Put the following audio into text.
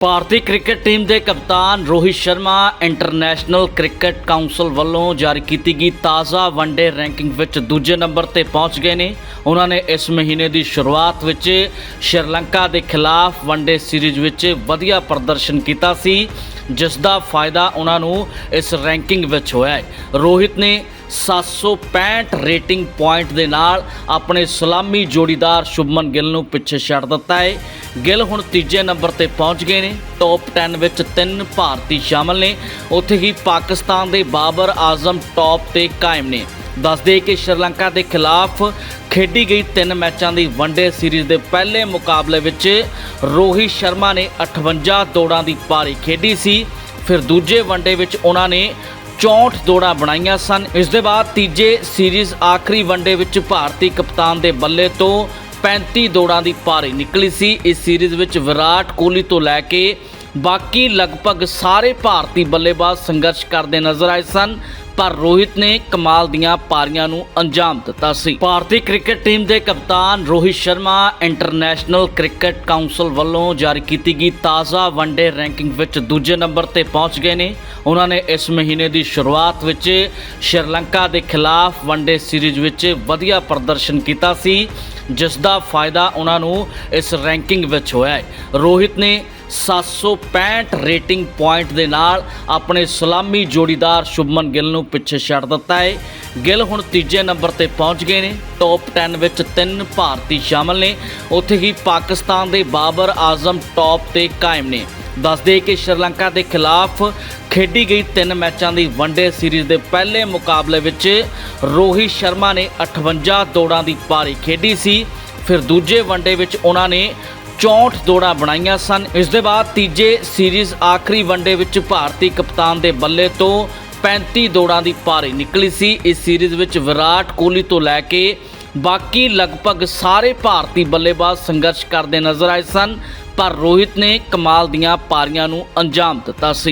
ਭਾਰਤੀ cricket team ਦੇ ਕਪਤਾਨ Rohit Sharma International Cricket Council ਵੱਲੋਂ ਜਾਰੀ ਕੀਤੀ ਗਈ ਤਾਜ਼ਾ ਵਨਡੇ ਰੈਂਕਿੰਗ ਵਿੱਚ ਦੂਜੇ ਨੰਬਰ ਤੇ ਪਹੁੰਚ ਗਏ ਨੇ। ਉਹਨਾਂ ਨੇ ਇਸ ਮਹੀਨੇ ਦੀ ਸ਼ੁਰੂਆਤ ਵਿੱਚ ਸ਼੍ਰੀਲੰਕਾ ਦੇ ਖਿਲਾਫ ਵਨਡੇ ਸੀਰੀਜ਼ ਵਿੱਚ ਵਧੀਆ ਪ੍ਰਦਰਸ਼ਨ ਕੀਤਾ ਸੀ, ਜਿਸ ਦਾ ਫਾਇਦਾ ਉਹਨਾਂ ਨੂੰ ਇਸ ਰੈਂਕਿੰਗ ਵਿੱਚ ਹੋਇਆ ਹੈ। ਰੋਹਿਤ ਨੇ 765 ਰੇਟਿੰਗ ਪੁਆਇੰਟ ਦੇ ਨਾਲ ਆਪਣੇ ਸਲਾਮੀ ਜੋੜੀਦਾਰ ਸ਼ੁਭਮਨ ਗਿੱਲ ਨੂੰ ਪਿੱਛੇ ਛੱਡ ਦਿੱਤਾ ਹੈ। ਗਿੱਲ ਹੁਣ ਤੀਜੇ ਨੰਬਰ ਤੇ ਪਹੁੰਚ ਗਏ ਨੇ। ਟੌਪ 10 ਵਿੱਚ ਤਿੰਨ ਭਾਰਤੀ ਸ਼ਾਮਲ ਨੇ। ਉੱਥੇ ਹੀ ਪਾਕਿਸਤਾਨ ਦੇ ਬਾਬਰ ਆਜ਼ਮ ਟੌਪ ਤੇ ਕਾਇਮ ਨੇ। ਦੱਸਦੇ ਕਿ ਸ਼੍ਰੀਲੰਕਾ ਦੇ ਖਿਲਾਫ ਖੇਡੀ ਗਈ ਤਿੰਨ ਮੈਚਾਂ ਦੀ ਵਨਡੇ ਸੀਰੀਜ਼ ਦੇ ਪਹਿਲੇ ਮੁਕਾਬਲੇ ਵਿੱਚ ਰੋਹਿਤ ਸ਼ਰਮਾ ਨੇ 58 ਦੌੜਾਂ ਦੀ ਪਾਰੀ ਖੇਡੀ ਸੀ। ਫਿਰ ਦੂਜੇ ਵਨਡੇ ਵਿੱਚ ਉਹਨਾਂ ਨੇ 64 ਦੌੜਾਂ ਬਣਾਈਆਂ ਸਨ। ਇਸ ਦੇ ਬਾਅਦ ਤੀਜੇ ਸੀਰੀਜ਼ ਆਖਰੀ ਵਨਡੇ ਵਿੱਚ ਭਾਰਤੀ ਕਪਤਾਨ ਦੇ ਬੱਲੇ ਤੋਂ 35 ਦੌੜਾਂ ਦੀ ਪਾਰੀ ਨਿਕਲੀ ਸੀ। ਇਸ ਸੀਰੀਜ਼ ਵਿੱਚ ਵਿਰਾਟ ਕੋਹਲੀ ਤੋਂ ਲੈ ਕੇ ਬਾਕੀ ਲਗਭਗ ਸਾਰੇ ਭਾਰਤੀ ਬੱਲੇਬਾਜ਼ ਸੰਘਰਸ਼ ਕਰਦੇ ਨਜ਼ਰ ਆਏ ਸਨ, ਪਰ ਰੋਹਿਤ ਨੇ ਕਮਾਲ ਦੀਆਂ ਪਾਰੀਆਂ ਨੂੰ ਅੰਜਾਮ ਦਿੱਤਾ ਸੀ। ਭਾਰਤੀ ਕ੍ਰਿਕਟ ਟੀਮ ਦੇ ਕਪਤਾਨ Rohit Sharma International Cricket Council ਵੱਲੋਂ ਜਾਰੀ ਕੀਤੀ ਗਈ ਤਾਜ਼ਾ ਵਨਡੇ ਰੈਂਕਿੰਗ ਵਿੱਚ ਦੂਜੇ ਨੰਬਰ ਤੇ ਪਹੁੰਚ ਗਏ ਨੇ। ਉਹਨਾਂ ਨੇ ਇਸ ਮਹੀਨੇ ਦੀ ਸ਼ੁਰੂਆਤ ਵਿੱਚ ਸ਼੍ਰੀਲੰਕਾ ਦੇ ਖਿਲਾਫ ਵਨਡੇ ਸੀਰੀਜ਼ ਵਿੱਚ ਵਧੀਆ ਪ੍ਰਦਰਸ਼ਨ ਕੀਤਾ ਸੀ, ਜਿਸ ਦਾ ਫਾਇਦਾ ਉਹਨਾਂ ਨੂੰ ਇਸ ਰੈਂਕਿੰਗ ਵਿੱਚ ਹੋਇਆ ਹੈ। ਰੋਹਿਤ ਨੇ 765 ਰੇਟਿੰਗ ਪੁਆਇੰਟ ਦੇ ਨਾਲ ਆਪਣੇ ਸਲਾਮੀ ਜੋੜੀਦਾਰ ਸ਼ੁਭਮਨ ਗਿੱਲ ਨੂੰ ਪਿੱਛੇ ਛੱਡ ਦਿੱਤਾ ਹੈ। ਗਿੱਲ ਹੁਣ ਤੀਜੇ ਨੰਬਰ ਤੇ ਪਹੁੰਚ ਗਏ ਨੇ। ਟੌਪ 10 ਵਿੱਚ ਤਿੰਨ ਭਾਰਤੀ ਸ਼ਾਮਲ ਨੇ। ਉੱਥੇ ਹੀ ਪਾਕਿਸਤਾਨ ਦੇ ਬਾਬਰ ਆਜ਼ਮ ਟੌਪ ਤੇ ਕਾਇਮ ਨੇ। ਦੱਸਦੇ ਕਿ ਸ਼੍ਰੀਲੰਕਾ ਦੇ ਖਿਲਾਫ ਖੇਡੀ ਗਈ ਤਿੰਨ ਮੈਚਾਂ ਦੀ ਵਨਡੇ ਸੀਰੀਜ਼ ਦੇ ਪਹਿਲੇ ਮੁਕਾਬਲੇ ਵਿੱਚ ਰੋਹਿਤ ਸ਼ਰਮਾ ਨੇ 58 ਦੌੜਾਂ ਦੀ ਪਾਰੀ ਖੇਡੀ ਸੀ। ਫਿਰ ਦੂਜੇ ਵਨਡੇ ਵਿੱਚ ਉਹਨਾਂ ਨੇ 64 ਦੌੜਾਂ ਬਣਾਈਆਂ ਸਨ। ਇਸ ਦੇ ਬਾਅਦ ਤੀਜੇ ਸੀਰੀਜ਼ ਆਖਰੀ ਵਨਡੇ ਵਿੱਚ ਭਾਰਤੀ ਕਪਤਾਨ ਦੇ ਬੱਲੇ ਤੋਂ 35 ਦੌੜਾਂ ਦੀ ਪਾਰੀ ਨਿਕਲੀ ਸੀ। ਇਸ ਸੀਰੀਜ਼ ਵਿੱਚ ਵਿਰਾਟ ਕੋਹਲੀ ਤੋਂ ਲੈ ਕੇ ਬਾਕੀ ਲਗਭਗ ਸਾਰੇ ਭਾਰਤੀ ਬੱਲੇਬਾਜ਼ ਸੰਘਰਸ਼ ਕਰਦੇ ਨਜ਼ਰ ਆਏ ਸਨ। ਪਰ ਰੋਹਿਤ ਨੇ ਕਮਾਲ ਦੀਆਂ ਪਾਰੀਆਂ ਨੂੰ ਅੰਜਾਮ ਦਿੱਤਾ ਸੀ।